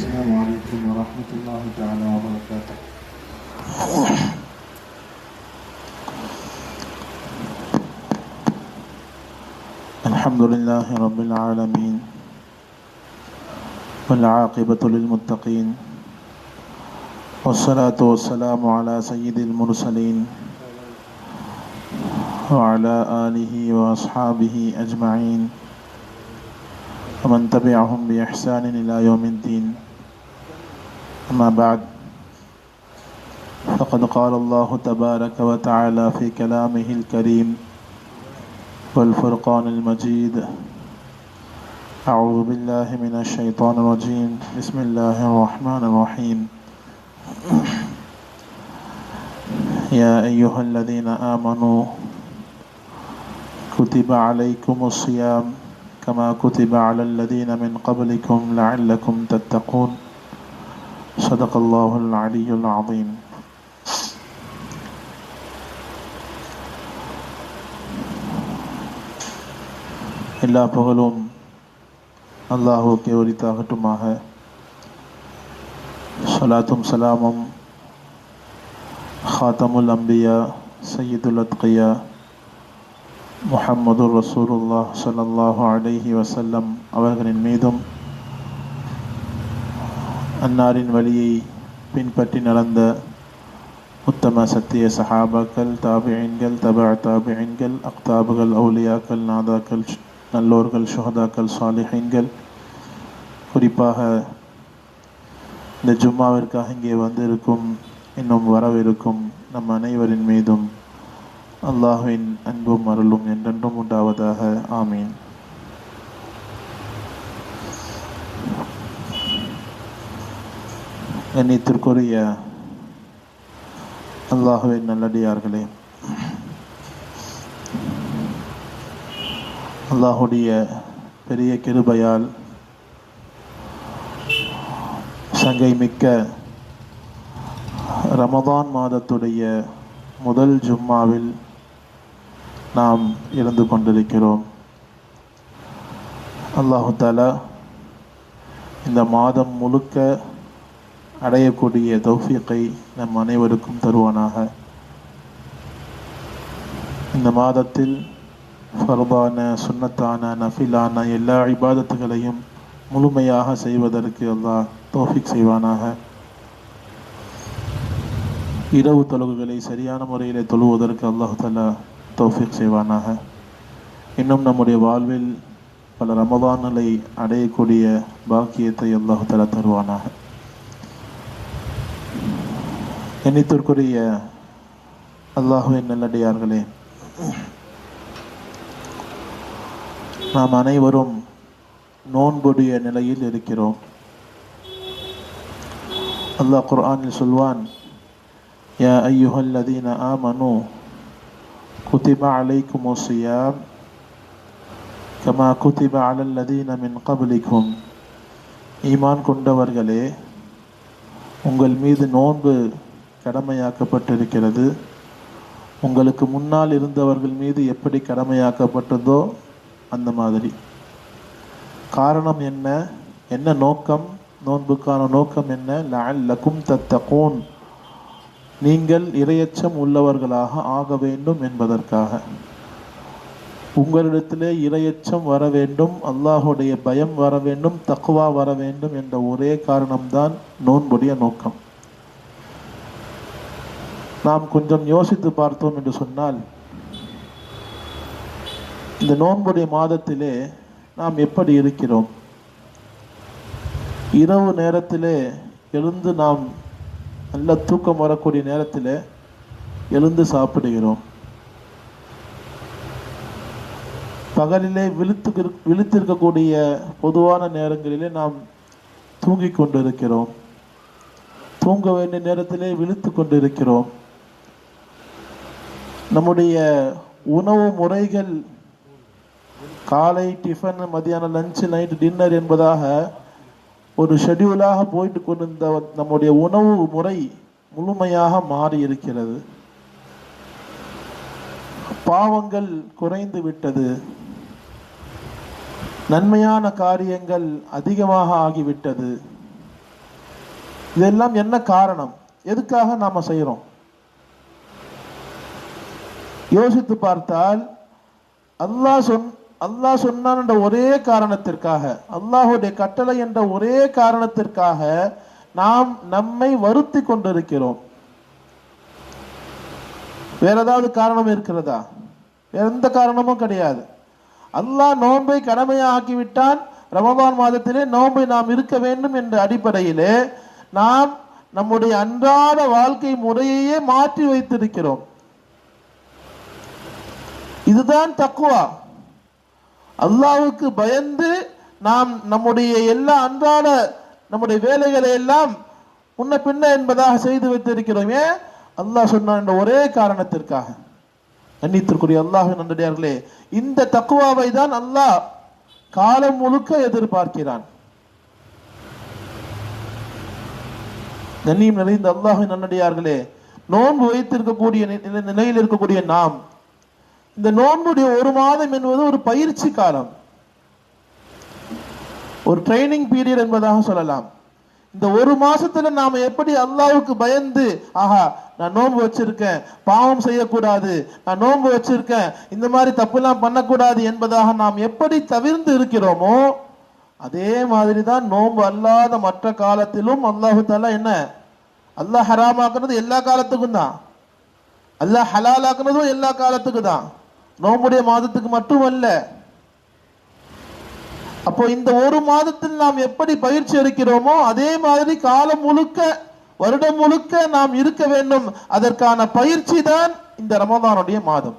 السلام عليكم ورحمة الله تعالى وبركاته. الحمد لله رب العالمين والعاقبة للمتقين والصلاة والسلام على سيد المرسلين وعلى آله وأصحابه أجمعين ومن تبعهم بإحسان إلى يوم الدين. أما بعد فقد قال الله تبارك وتعالى في كلامه الكريم والفرقان المجيد أعوذ بالله من الشيطان الرجيم. بسم الله الرحمن الرحيم. يا أيها الذين آمنوا كتب عليكم الصيام كما كتب على الذين من قبلكم لعلكم تتقون. صدق الله العلي العظيم எல்லா புகழும் அல்லாஹுக்கே உரித்தாகட்டுமாக சலாத்தும் சலாமும் ஹாத்தமுல் அம்பியா சையீதுல் அத்கையா முஹம்மது ரசூலுல்லாஹ் ஸல்லல்லாஹு அலைஹி வஸல்லம் அவர்களின் மீதும் அன்னாரின் வழியை பின்பற்றி நடந்த உத்தம சத்திய சஹாபாக்கள் தாபியன்கள் தபா தாபியன்கள் அக்தாபுகள் அவுலியாக்கள் நாதாக்கள் நல்லோர்கள் சுகதாக்கள் சாலிஹீன்கள். குறிப்பாக இந்த ஜும்மாவிற்காக இங்கே வந்திருக்கும் இன்னும் வரவிருக்கும் நம் அனைவரின் மீதும் அல்லாஹுவின் அன்பும் அருளும் என்றென்றும் உண்டாவதாக. ஆமீன். கண்ணியத்திற்குரிய அல்லாஹுவின் நல்லடியார்களே. அல்லாஹுடைய பெரிய கிருபையால் சங்கை மிக்க ரமதான் மாதத்துடைய முதல் ஜும்மாவில் நாம் இருந்து கொண்டிருக்கிறோம். அல்லாஹு தாலா இந்த மாதம் முழுக்க அடையக்கூடிய தௌஃபீக்கை நம் அனைவருக்கும் தருவானாக. இந்த மாதத்தில் ஃபர்தான சுன்னத்தான நஃபிலான எல்லா இபாதத்துகளையும் முழுமையாக செய்வதற்கு அல்லாஹ் தோஃபிக் செய்வானாக. இரவு தொழுகுகளை சரியான முறையில் தொழுவதற்கு அல்லாஹு தலா தௌஃபிக் செய்வானாக. இன்னும் நம்முடைய வாழ்வில் பல ரமதான்களை அடையக்கூடிய பாக்கியத்தை அல்லாஹு தலா தருவானாக. எண்ணித்திற்குரிய அல்லாஹுவின் நல்லடியார்களே நாம் அனைவரும் நோன்புடைய நிலையில் இருக்கிறோம். அல்லாஹ் குர்ஆனில் சொல்வான் யா ஐயுஹல் ஆ ஆமனு குதிபா அலைக்கும் ஓசியாம் கமா குதிபா அலல் லதீன மின் கபலிக்கும். ஈமான் கொண்டவர்களே உங்கள் மீது நோன்பு கடமையாக்கப்பட்டிருக்கிறது. உங்களுக்கு முன்னால் இருந்தவர்கள் மீது எப்படி கடமையாக்கப்பட்டதோ அந்த மாதிரி. காரணம் என்ன? என்ன நோக்கம்? நோன்புக்கான நோக்கம் என்ன? லஅல்லக்கும் தத்தகூன். நீங்கள் இரையச்சம் உள்ளவர்களாக ஆக வேண்டும் என்பதற்காக. உங்களிடத்திலே இரையச்சம் வர வேண்டும் அல்லாஹுடைய பயம் வர வேண்டும் தக்குவா வர வேண்டும் என்ற ஒரே காரணம்தான் நோன்புடைய நோக்கம். நாம் கொஞ்சம் யோசித்து பார்த்தோம் என்று சொன்னால் இந்த நோன்புடைய மாதத்திலே நாம் எப்படி இருக்கிறோம்? இரவு நேரத்திலே எழுந்து நாம் நல்ல தூக்கம் வரக்கூடிய நேரத்தில் எழுந்து சாப்பிடுகிறோம். பகலிலே விழுத்து விழுத்திருக்கக்கூடிய பொதுவான நேரங்களிலே நாம் தூங்கிக் கொண்டிருக்கிறோம். தூங்க வேண்டிய நேரத்திலே விழுத்து கொண்டிருக்கிறோம். நம்முடைய உணவு முறைகள் காலை டிஃபன் மதியானம் லஞ்சு நைட் டின்னர் என்பதாக ஒரு ஷெடியூலாக போயிட்டு கொண்டிருந்த நம்முடைய உணவு முறை முழுமையாக மாறி இருக்கிறது பாவங்கள் குறைந்து விட்டது. நன்மையான காரியங்கள் அதிகமாக ஆகிவிட்டது. இதெல்லாம் என்ன காரணம்? எதுக்காக நாம செய்கிறோம் யோசித்து பார்த்தால் அல்லாஹ் சொன் அல்லாஹ் சொன்னான் என்ற ஒரே காரணத்திற்காக அல்லாஹுடைய கட்டளை என்ற ஒரே காரணத்திற்காக நாம் நம்மை வருத்தி கொண்டிருக்கிறோம். வேற ஏதாவது காரணம் இருக்கிறதா? வேற எந்த காரணமும் கிடையாது. அல்லாஹ் நோன்பை கடமையாக்கிவிட்டான் ரமபான் மாதத்திலே நோன்பை நாம் இருக்க வேண்டும் என்ற அடிப்படையிலே நாம் நம்முடைய அன்றாட வாழ்க்கை முறையையே மாற்றி வைத்திருக்கிறோம். இதுதான் தக்குவா. அல்லாவுக்கு பயந்து நாம் நம்முடைய எல்லா அன்றாட நம்முடைய வேலைகளை எல்லாம் முன்ன பின்ன என்பதாக செய்து வைத்திருக்கிறோம் ஏன் அல்லாஹ் சொன்னான் என்ற ஒரே காரணத்திற்காக. கண்ணித்திற்குரிய அல்லாஹ் நன்றடியார்களே இந்த தக்குவாவை தான் அல்லாஹ் காலம் முழுக்க எதிர்பார்க்கிறான். கண்ணியம் நிறைந்த அல்லாஹ் நன்னடியார்களே நோன்பு வைத்திருக்கக்கூடிய நிலை- நிலையில் இருக்கக்கூடிய நாம் இந்த நோன்புடைய ஒரு மாதம் என்பது ஒரு பயிற்சி காலம். ஒரு ட்ரைனிங் பீரியட் என்பதாக சொல்லலாம். இந்த ஒரு மாசத்துல நாம எப்படி அல்லாவுக்கு பயந்து ஆஹா நான் நோன்பு வச்சிருக்கேன் பாவம் செய்யக்கூடாது நான் நோன்பு வச்சிருக்கேன் இந்த மாதிரி தப்புலாம் பண்ணக்கூடாது என்பதாக நாம் எப்படி தவிர்ந்து இருக்கிறோமோ அதே மாதிரி தான் நோன்பு அல்லாத மற்ற காலத்திலும் அல்லாஹு தாலா என்ன? அல்லாஹ் ஹராமாக்குறது எல்லா காலத்துக்கும் தான். அல்லாஹ் ஹலாலாக்குனதும் எல்லா காலத்துக்கும் தான். நோம்புடைய மாதத்துக்கு மட்டுமல்ல. அப்போ இந்த ஒரு மாதத்தில் நாம் எப்படி பயிற்சி எடுக்கிறோமோ அதே மாதிரி காலம் முழுக்க வருடம் முழுக்க நாம் இருக்க வேண்டும். அதற்கான பயிற்சி தான் இந்த ரமதானுடைய மாதம்.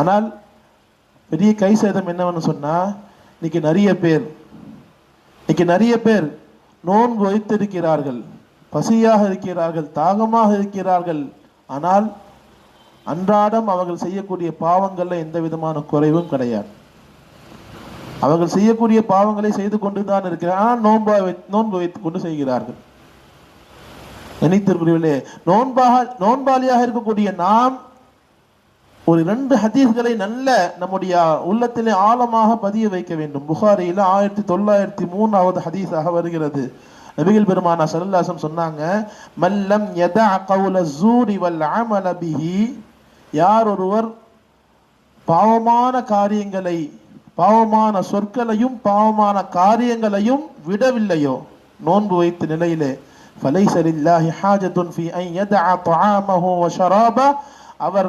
ஆனால் பெரிய கை சேதம் என்னவென்னு சொன்னா இன்னைக்கு நிறைய பேர் இன்னைக்கு நிறைய பேர் நோன்பு வைத்திருக்கிறார்கள் பசியாக இருக்கிறார்கள் தாகமாக இருக்கிறார்கள். ஆனால் அன்றாடம் அவர்கள் செய்யக்கூடிய பாவங்கள்ல எந்த விதமான குறைவும் கிடையாது. அவர்கள் செய்யக்கூடிய பாவங்களை செய்து கொண்டுதான் இருக்கிறார். நோன்பா நோன்பு வைத்துக் கொண்டு செய்கிறார்கள். நினைத்திருக்கிறீர்களே நோன்பாக நோன்பாளியாக இருக்கக்கூடிய நாம் ஒரு இரண்டு ஹதீஸ்களை நல்ல நம்முடைய உள்ளத்திலே ஆழமாக பதிய வைக்க வேண்டும். புகாரியில் ஆயிரத்தி தொள்ளாயிரத்தி மூணாவது ஹதீஸாக வருகிறது. நபிகள் பெருமானா சல்லாசம் சொன்னாங்க மல்லம் யதா கவுல ஜூரி வல் அமல பிஹி யார் ஒருவர் பாவமான காரியங்களை பாவமான சொற்களையும் பாவமான காரியங்களையும் விடவில்லையோ? நோன்பு வைத்த நிலையிலே அவர்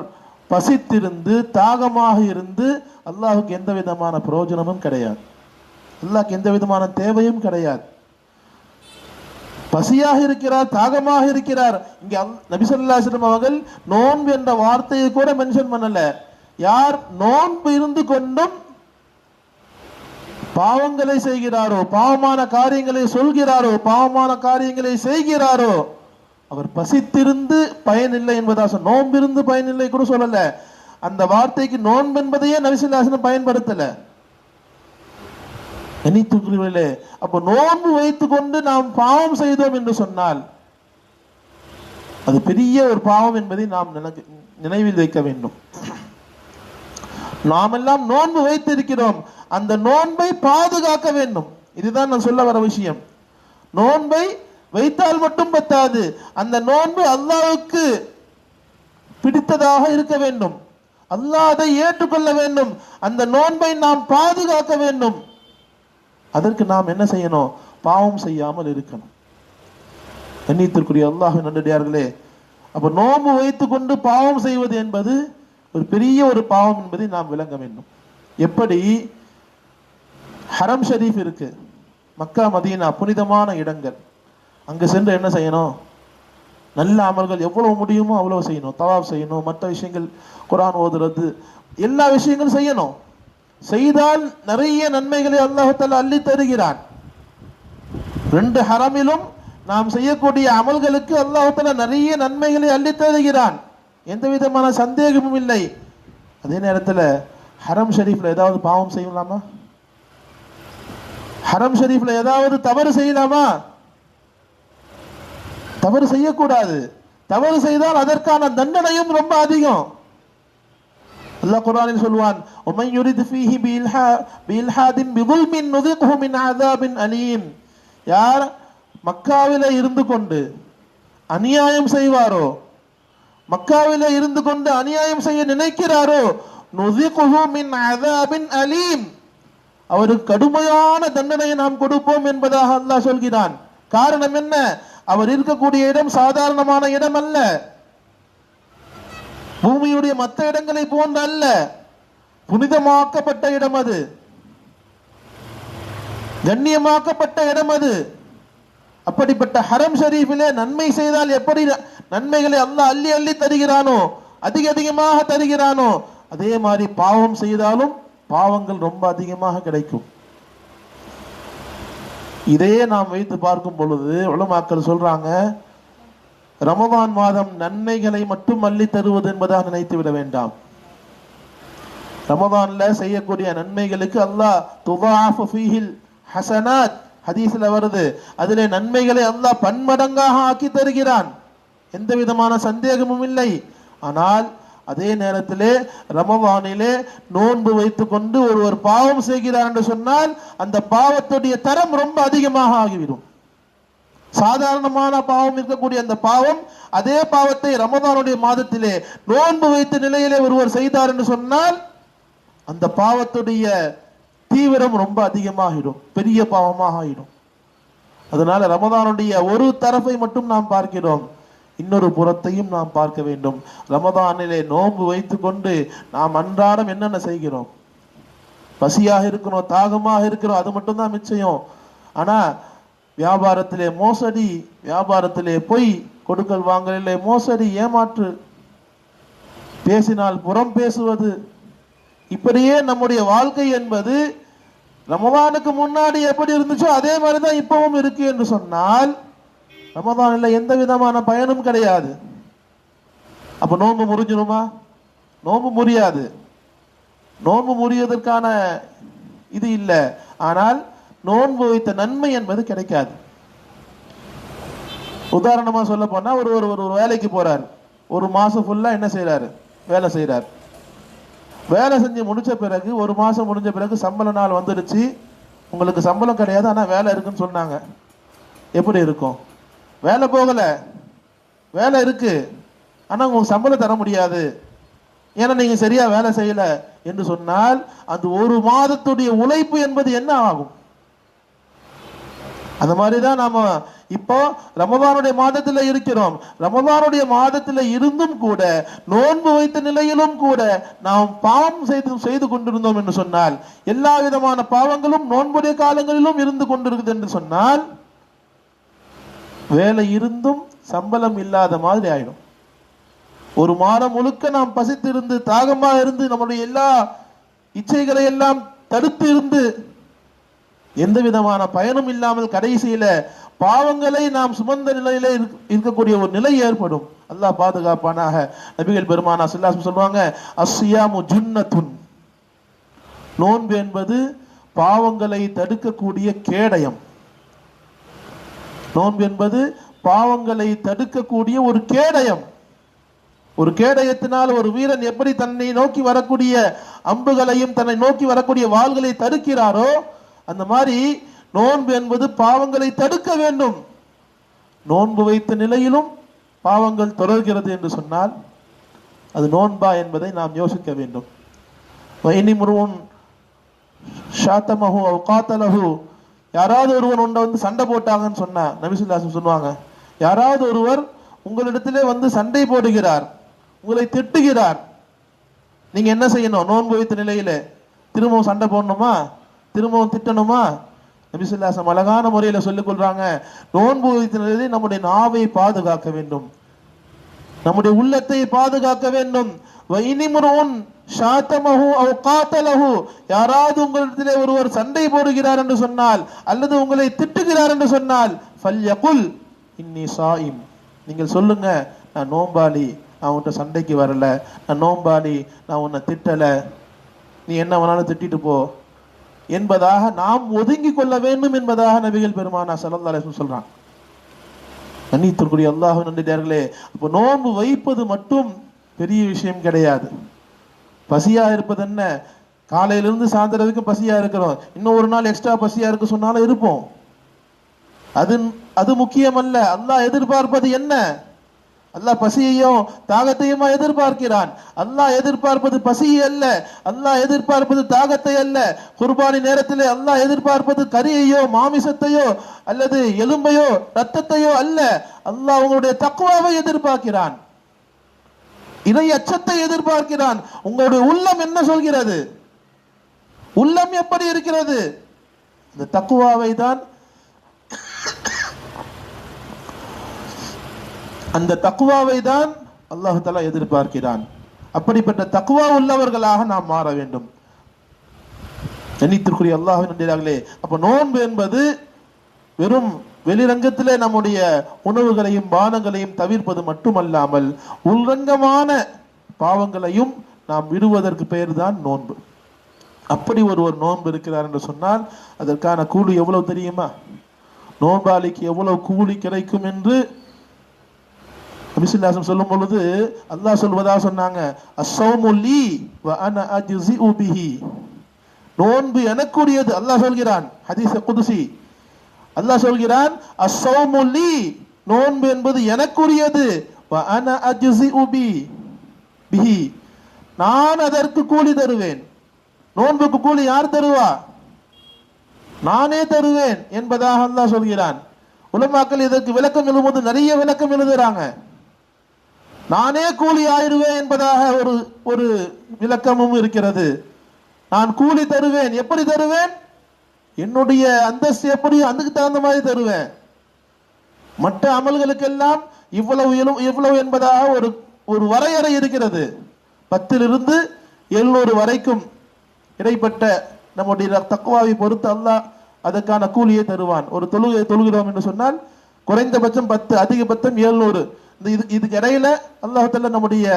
பசித்திருந்து தாகமாக இருந்து அல்லாஹுக்கு எந்த விதமான பிரயோஜனமும் கிடையாது. அல்லாஹுக்கு எந்த விதமான தேவையும் கிடையாது. பசியாக இருக்கிறார் தாகமாக இருக்கிறார். இங்க நபிசல்லாசிரம் அவர்கள் நோன்பு என்ற வார்த்தையை கூட மென்ஷன் பண்ணல. யார் நோன்பு இருந்து கொண்டும் பாவங்களை செய்கிறாரோ பாவமான காரியங்களை சொல்கிறாரோ பாவமான காரியங்களை செய்கிறாரோ அவர் பசித்திருந்து பயனில்லை என்பதா நோன்பிருந்து பயனில்லை கூட சொல்லல. அந்த வார்த்தைக்கு நோன்பு என்பதையே நரிசிலாசனம் பயன்படுத்தலை. எண்ணித்துக்குரியவர்களே அப்போ நோன்பு வைத்துக் கொண்டு நாம் பாவம் செய்தோம் என்று சொன்னால் அது பெரிய ஒரு பாவம் என்பதை நாம் நினைக்க நினைவில் வைக்க வேண்டும். நாமெல்லாம் நோன்பு வைத்திருக்கிறோம். அந்த நோன்பை பாதுகாக்க வேண்டும். இதுதான் நான் சொல்ல வர விஷயம். நோன்பை வைத்தால் மட்டும் பத்தாது. அந்த நோன்பு அல்லாவுக்கு பிடித்ததாக இருக்க வேண்டும். அல்லாஹ் அதை ஏற்றுக்கொள்ள வேண்டும். அந்த நோன்பை நாம் பாதுகாக்க வேண்டும். அதற்கு நாம் என்ன செய்யணும்? பாவம் செய்யாமல் இருக்கணும். கண்ணியத்திற்குரிய அல்லாஹ் நன்றடியார்களே அப்ப நோம்பு வைத்துக்கொண்டு பாவம் செய்வது என்பது ஒரு பெரிய ஒரு பாவம் என்பதை நாம் விளங்க வேண்டும். எப்படி? ஹரம் ஷரீஃப் இருக்கு. மக்கா மதீனா புனிதமான இடங்கள். அங்கு சென்று என்ன செய்யணும்? நல்ல அமல்கள் எவ்வளவு முடியுமோ அவ்வளவு செய்யணும். தவாப் செய்யணும். மற்ற விஷயங்கள் குரான் ஓதுறது எல்லா விஷயங்களும் செய்யணும். செய்தால் நிறைய நன்மைகளை அல்லாஹத்தால் அள்ளி தருகிறான். ரெண்டு ஹரமிலும் நாம் செய்யக்கூடிய அமல்களுக்கு அல்லாஹத்தால நிறைய நன்மைகளை அள்ளி தருகிறான். எந்த விதமான சந்தேகமும் இல்லை. அதே நேரத்தில் ஹரம் ஷரீஃப்ல ஏதாவது பாவம் செய்யலாமா? ஹரம் ஷரீஃப்ல ஏதாவது தவறு செய்யலாமா? தவறு செய்யக்கூடாது. தவறு செய்தால் அதற்கான தண்டனையும் ரொம்ப அதிகம். அல்லாஹ் குர்ஆனில் சொல்வான் உமன் யுரித் ஃபீஹி பில்ஹா பில்ஹாதின் பிதுல்மின் நுதிக்ஹு மின் அதாபின் அலீம். யார் மக்காவில இருந்து கொண்டு அநியாயம் செய்வாரோ மக்காவில இருந்து கொண்டு அநியாயம் செய்ய நினைக்கிறாரோ நுதிக்ஹு மின் அதாபின் அலீம். அவருக்கு கடுமையான தண்டனையை நாம் கொடுப்போம் என்பதாக அல்லாஹ் சொல்கிறான். காரணம் என்ன? அவர் இருக்கக்கூடிய இடம் சாதாரணமான இடம் அல்ல பூமியுடைய மற்ற இடங்களை போன்ற அல்ல புனிதமாக்கப்பட்ட இடம் அது. கண்ணியமாக்கப்பட்ட இடம் அது. அப்படிப்பட்ட ஹரம் ஷரீஃபிலே நன்மை செய்தால் எப்படி நன்மைகளை அல்லாஹ் அள்ளி அள்ளி தருகிறானோ அதிக அதிகமாக தருகிறானோ அதே மாதிரி பாவம் செய்தாலும் பாவங்கள் ரொம்ப அதிகமாக கிடைக்கும். இதையே நாம் வைத்து பார்க்கும் பொழுது உலமாக்கள் சொல்றாங்க ரமவான் மாதம் நன்மைகளை மட்டும் அள்ளி தருவது என்பதாக நினைத்து விட வேண்டாம். ரமதான்ல செய்யக்கூடிய நன்மைகளுக்கு அல்லாஹ் துவாஃபு ஃபீஹில் ஹசனாத் ஹதீஸ்ல வருது. அதிலே நன்மைகளை அல்லாஹ் பன்மடங்காக ஆக்கி தருகிறான். எந்த விதமான சந்தேகமும் இல்லை. ஆனால் அதே நேரத்திலே ரமவானிலே நோன்பு வைத்துக்கொண்டு ஒருவர் பாவம் செய்கிறார் என்று சொன்னால் அந்த பாவத்துடைய தரம் ரொம்ப அதிகமாக ஆகிவிடும். சாதாரணமான பாவம் இருக்கக்கூடிய அந்த பாவம் அதே பாவத்தை ரமதானுடைய மாதத்திலே நோன்பு வைத்த நிலையிலே ஒருவர் செய்தார் என்று சொன்னால் அந்த பாவத்துடைய தீவிரம் ரொம்ப அதிகமாகிடும் பெரிய பாவமாக ஆகிடும். அதனால ரமதானுடைய ஒரு தரப்பை மட்டும் நாம் பார்க்கிறோம் இன்னொரு புறத்தையும் நாம் பார்க்க வேண்டும். ரமதானிலே நோன்பு வைத்துக்கொண்டு நாம் அன்றாடம் என்னென்ன செய்கிறோம்? பசியாக இருக்கிறோம் தாகமாக இருக்கிறோம் அது மட்டும்தான் நிச்சயம். ஆனா வியாபாரத்திலே மோசடி வியாபாரத்திலே பொய் கொடுக்கல் வாங்கலிலே மோசடி ஏமாற்று. பேசினால் புறம் பேசுவது. இப்படியே நம்முடைய வாழ்க்கை என்பது ரமதானுக்கு முன்னாடி எப்படி இருந்துச்சோ அதே மாதிரி தான் இப்பவும் இருக்கு என்று சொன்னால் ரமதானில் எந்த விதமான பயனும் கிடையாது. அப்ப நோன்பு முறிஞ்சிருமா? நோன்பு முறியாது. நோன்பு முறியதற்கான இது இல்லை. ஆனால் நோன்பு வைத்த நன்மை என்பது கிடைக்காது. உதாரணமா சொல்ல போனா ஒரு ஒரு ஒரு வேலைக்கு போறாரு. ஒரு மாசம் ஃபுல்லா என்ன செய்யறாரு வேலை செய்யறாரு வேலை செஞ்சு முடிச்ச பிறகு ஒரு மாசம் முடிஞ்ச பிறகு சம்பள நாள் வந்துடுச்சு. உங்களுக்கு சம்பளம் கிடையாது ஆனா வேலை இருக்குன்னு சொன்னாங்க. எப்படி இருக்கும்? வேலை போகல. வேலை இருக்கு. ஆனா உங்களுக்கு சம்பளம் தர முடியாது. ஏன்னா நீங்க சரியா வேலை செய்யல என்று சொன்னால் அந்த ஒரு மாதத்துடைய உழைப்பு என்பது என்ன ஆகும்? அந்த மாதிரி தான் நாம இப்போ ரமதானுடைய மாதத்துல இருக்கிறோம். ரமதானுடைய மாதத்துல இருந்தும் கூட நோன்பு வைத்த நிலையிலும் கூட நாம் பாவம் செய்து செய்து கொண்டிருந்தோம் என்று சொன்னால் எல்லா விதமான பாவங்களும் நோன்புடைய காலங்களிலும் இருந்து கொண்டிருக்குது என்று சொன்னால் வேலை இருந்தும் சம்பளம் இல்லாத மாதிரி ஆயிடும். ஒரு மாதம் முழுக்க நாம் பசித்திருந்து தாகமா இருந்து நம்முடைய எல்லா இச்சைகளை எல்லாம் தடுத்து இருந்து எந்த விதமான பயனும் இல்லாமல் கடைசியில பாவங்களை நாம் சுமந்த நிலையில இருக்கக்கூடிய ஒரு நிலை ஏற்படும். அல்லாஹ் பாதுகாப்பானாக. நபிகள் பெருமானா சில்லாசம் சொல்லுவாங்க அஸ்யாமு ஜுன்னத்துன். நோன்பு என்பது பாவங்களை தடுக்கக்கூடிய கேடயம். நோன்பு என்பது பாவங்களை தடுக்கக்கூடிய ஒரு கேடயம். ஒரு கேடயத்தினால் ஒரு வீரன் எப்படி தன்னை நோக்கி வரக்கூடிய அம்புகளையும் தன்னை நோக்கி வரக்கூடிய வாள்களை தடுக்கிறாரோ அந்த மாதிரி நோன்பு என்பது பாவங்களை தடுக்க வேண்டும். நோன்பு வைத்த நிலையிலும் பாவங்கள் தொடர்கிறது என்று சொன்னால் அது நோன்பா என்பதை நாம் யோசிக்க வேண்டும். வைனி முருவன் ஷாத்தமஹு அவ் யாராவது ஒருவன் உண்டை வந்து சண்டை போட்டாங்கன்னு சொன்னா நபிசுல்லாசம் சொல்லுவாங்க யாராவது ஒருவர் உங்களிடத்திலே வந்து சண்டை போடுகிறார் உங்களை திட்டுகிறார் நீங்க என்ன செய்யணும்? நோன்பு வைத்த நிலையில திரும்பவும் சண்டை போடணுமா? திரும்பவும் திட்டணுமா? நபிசுல்லாசம் அழகான முறையில சொல்லிக் கொள்றாங்க. நோன்பு வைத்த நம்முடைய நாவை பாதுகாக்க வேண்டும். நம்முடைய உள்ளத்தை பாதுகாக்க வேண்டும். வைனிமுருன் ஷாத்தமஹு அவ் காத்தலஹு. யாராவது உங்களிடத்திலே ஒருவர் சண்டை போடுகிறார் என்று சொன்னால் அல்லது உங்களை திட்டுகிறார் என்று சொன்னால் ஃபல்யகுல் இன்னி சாயிம். நீங்கள் சொல்லுங்க நான் நோம்பாளி நான் உன்கிட்ட சண்டைக்கு வரல. நான் நோம்பாளி நான் உன்னை திட்டல. நீ என்ன வேணாலும் திட்டிட்டு போ. என்பதாக நாம் ஒதுங்கி கொள்ள வேண்டும் என்பதாக நபிகள் பெருமானா சலந்தாலும் அலைஹி வஸல்லம் கண்ணியத்திற்குரிய அல்லாஹ் நன்றிட்டார்களே அப்போ நோன்பு வைப்பது மட்டும் பெரிய விஷயம் கிடையாது. பசியா இருப்பது என்ன? காலையிலிருந்து சாயந்தரம் வரைக்கும் பசியா இருக்கிறோம். இன்னும் ஒரு நாள் எக்ஸ்ட்ரா பசியா இருக்க சொன்னாலும் இருப்போம். அது அது முக்கியமல்ல. அல்லாஹ் எதிர்பார்ப்பது என்ன? அல்லாஹ் பசியையும் தாகத்தையுமா எதிர்பார்க்கிறான்? அல்லாஹ் எதிர்பார்ப்பது பசியை அல்ல. அல்லாஹ் எதிர்பார்ப்பது தாகத்தை அல்ல. குர்பானி நேரத்தில் அல்லாஹ் எதிர்பார்ப்பது கரியையோ மாமிசத்தையோ அல்லது எலும்பையோ ரத்தத்தையோ அல்ல. அல்லாஹ் உங்களுடைய தக்குவாவை எதிர்பார்க்கிறான். இறை அச்சத்தை எதிர்பார்க்கிறான். உங்களுடைய உள்ளம் என்ன சொல்கிறது? உள்ளம் எப்படி இருக்கிறது? இந்த தக்குவாவை தான் அந்த தக்குவாவை தான் அல்லாஹு தலா எதிர்பார்க்கிறான். அப்படிப்பட்ட தக்குவா உள்ளவர்களாக நாம் மாற வேண்டும். கண்ணித்திற்குரிய அல்லாஹின் நன்றியார்களே அப்ப நோன்பு என்பது வெறும் வெளிரங்கத்திலே நம்முடைய உணவுகளையும் பானங்களையும் தவிர்ப்பது மட்டுமல்லாமல் உள்ரங்கமான பாவங்களையும் நாம் விடுவதற்கு பெயர் தான் நோன்பு. அப்படி ஒருவர் நோன்பு இருக்கிறார் என்று சொன்னால் அதற்கான கூலி எவ்வளவு தெரியுமா? நோன்பாளிக்கு எவ்வளவு கூலி கிடைக்கும் என்று நபிசுல்லாசம் சொல்லும் பொழுது அல்லாஹ் சொல்வதா சொன்னாங்க அஸ்ஸௌமு வ அன அஜ்ஸிஉ பிஹி. நோன்பு எனக்குரியது அல்லாஹ் சொல்கிறான் ஹதீஸ் குதுசி. அல்லாஹ் சொல்கிறான் அஸ்ஸௌமு நோன்பு என்பது எனக்குரியது வ அன அஜ்ஸிஉ பி பிஹி. நான் அதற்கு கூலி தருவேன். நோன்புக்கு கூலி யார் தருவா? நானே தருவேன் என்பதாக அல்லாஹ் சொல்கிறான். உலமாக்கள் இதற்கு விளக்கம் எழுதும்போது நிறைய விளக்கம் எழுதுறாங்க. நானே கூலி ஆயிடுவேன் என்பதாக ஒரு ஒரு விளக்கமும் இருக்கிறது. நான் கூலி தருவேன். எப்படி தருவேன்? என்னுடைய அந்தஸ்து எப்படி? அதுக்கு தகுந்த மாதிரி தருவேன். மற்ற அமல்களுக்கெல்லாம் இவ்வளவு இவ்வளவு என்பதாக ஒரு ஒரு வரையறை இருக்கிறது. பத்திலிருந்து எழுநூறு வரைக்கும் இடைப்பட்ட நம்முடைய தக்குவாவை பொறுத்து அல்லாஹ் அதற்கான கூலியை தருவான். ஒரு தொழுகை தொழுகிறோம் என்று சொன்னால் குறைந்தபட்சம் பத்து அதிகபட்சம் எழுநூறு. இது இதுக்கு இடையில அல்லாஹத்துல நம்முடைய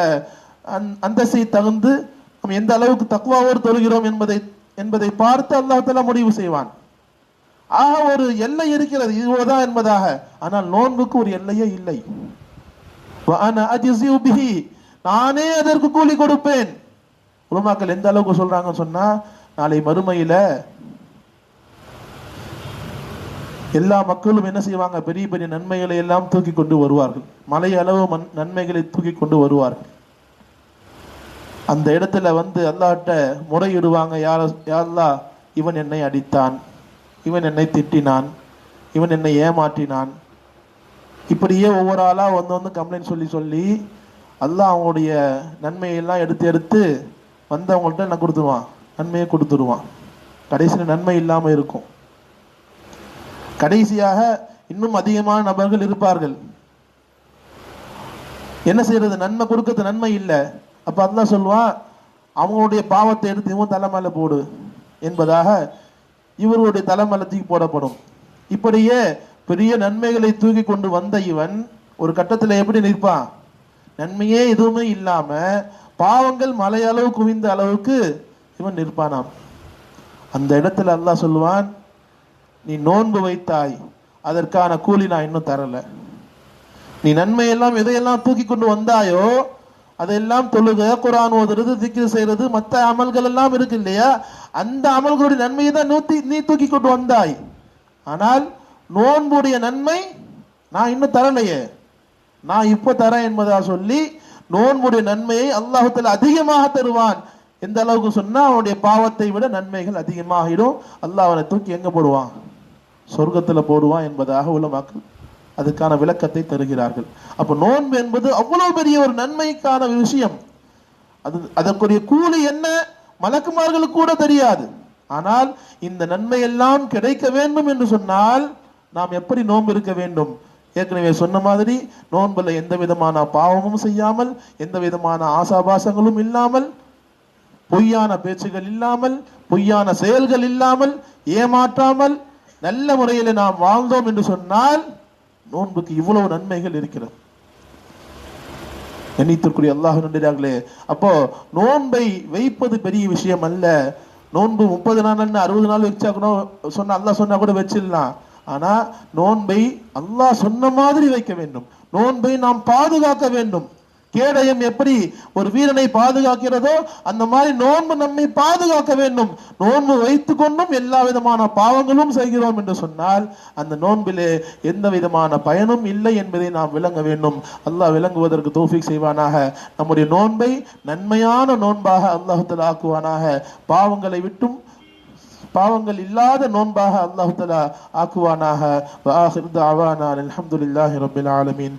அந்தஸ்தை தகுந்து நம்ம எந்த அளவுக்கு தக்குவாவோடு தொழுகிறோம் என்பதை என்பதை பார்த்து அல்லாஹத்துல முடிவு செய்வான். ஆக ஒரு எல்லை இருக்கிறது இவ்வளவுதான் என்பதாக. ஆனால் நோன்புக்கு ஒரு எல்லையே இல்லை. நானே அதற்கு கூலி கொடுப்பேன். உலமாக்கள் எந்த அளவுக்கு சொல்றாங்கன்னு சொன்னா நாளை மறுமையில எல்லா மக்களும் என்ன செய்வாங்க? பெரிய பெரிய நன்மைகளை எல்லாம் தூக்கி கொண்டு வருவார்கள். மலை அளவு நன்மைகளை தூக்கி கொண்டு வருவார்கள். அந்த இடத்துல வந்து அல்லாட்ட முறையிடுவாங்க. யார யாரெல்லாம் இவன் என்னை அடித்தான். இவன் என்னை திட்டினான். இவன் என்னை ஏமாற்றினான். இப்படியே ஒவ்வொரு ஆளாக வந்து வந்து கம்ப்ளைண்ட் சொல்லி சொல்லி அல்லாஹ் அவங்களுடைய நன்மையெல்லாம் எடுத்து எடுத்து வந்தவங்கள்ட்ட என்ன கொடுத்துருவான்? நன்மையை கொடுத்துருவான். கடைசியில் நன்மை இல்லாமல் இருக்கும். கடைசியாக இன்னும் அதிகமான நபர்கள் இருப்பார்கள். என்ன செய்யறது? நன்மை கொடுக்கறது நன்மை இல்லை. அப்ப அதான் சொல்லுவான் அவங்களுடைய பாவத்தை எடுத்து இவன் தலைமையில போடு என்பதாக இவருடைய தலைமலத்துக்கு தூக்கி போடப்படும். இப்படியே பெரிய நன்மைகளை தூக்கி கொண்டு வந்த இவன் ஒரு கட்டத்துல எப்படி நிற்பான்? நன்மையே எதுவுமே இல்லாம பாவங்கள் மலையளவு குவிந்த அளவுக்கு இவன் நிற்பானாம். அந்த இடத்துல அல்லாஹ் சொல்லுவான் நீ நோன்பு வைத்தாய் அதற்கான கூலி நான் இன்னும் தரல. நீ நன்மையெல்லாம் எதையெல்லாம் தூக்கி கொண்டு வந்தாயோ அதெல்லாம் தொழுக குரான் ஓதுறது திக்கி செய்யறது மற்ற அமல்கள் எல்லாம் இருக்கு இல்லையா? அந்த அமல்களுடைய நன்மையை தான் நூத்தி நீ தூக்கி கொண்டு வந்தாய். ஆனால் நோன்புடைய நன்மை நான் இன்னும் தரலையே. நான் இப்போ தரேன் என்பதா சொல்லி நோன்புடைய நன்மையை அல்லாஹத்தில் அதிகமாக தருவான். எந்த அளவுக்கு சொன்னா அவனுடைய பாவத்தை விட நன்மைகள் அதிகமாகிடும். அல்லாஹ் அவனை தூக்கி எங்க போடுவான்? சொர்க்கத்தில் போடுவான் என்பதாக உலமாக்கள் அதுக்கான விளக்கத்தை தருகிறார்கள். அப்போ நோன்பு என்பது அவ்வளவு பெரிய ஒரு நன்மைக்கான விஷயம். அது அதற்குரிய கூலி என்ன? மலக்குமார்களுக்கு கூட தெரியாது. ஆனால் இந்த நன்மை எல்லாம் கிடைக்க வேண்டும் என்று சொன்னால் நாம் எப்படி நோன்பு இருக்க வேண்டும்? ஏற்கனவே சொன்ன மாதிரி நோன்புல எந்த விதமான பாவமும் செய்யாமல் எந்த விதமான ஆசாபாசங்களும் இல்லாமல் பொய்யான பேச்சுகள் இல்லாமல் பொய்யான செயல்கள் இல்லாமல் ஏமாற்றாமல் நல்ல முறையில் நாம் வாழ்ந்தோம் என்று சொன்னால் நோன்புக்கு இவ்வளவு நன்மைகள் இருக்கிறது. கண்ணித்திற்குரிய அல்லாஹ் நன்றார்களே அப்போ நோன்பை வைப்பது பெரிய விஷயம் அல்ல. நோன்பு முப்பது நாள் அறுபது நாள் வச்சா கூட சொன்ன அல்லாஹ் சொன்னா கூட வச்சிடலாம். ஆனா நோன்பை அல்லாஹ் சொன்ன மாதிரி வைக்க வேண்டும். நோன்பை நாம் பாதுகாக்க வேண்டும். கேடயம் எப்படி ஒரு வீரனை பாதுகாக்கிறதோ அந்த மாதிரி நோன்பு நம்மை பாதுகாக்க வேண்டும். நோன்பு வைத்து கொண்டும் எல்லா விதமான பாவங்களும் செய்கிறோம் என்று சொன்னால் அந்த நோன்பிலே எந்த விதமான பயனும் இல்லை என்பதை நாம் விளங்க வேண்டும். அல்லாஹ் விளங்குவதற்கு தோஃபிக் செய்வானாக. நம்முடைய நோன்பை நன்மையான நோன்பாக அல்லாஹுத்தலா ஆக்குவானாக. பாவங்களை விட்டும் பாவங்கள் இல்லாத நோன்பாக அல்லாஹுத்தலா ஆக்குவானாக. அலமதுல்லாஹி ரபில் ஆலமீன்.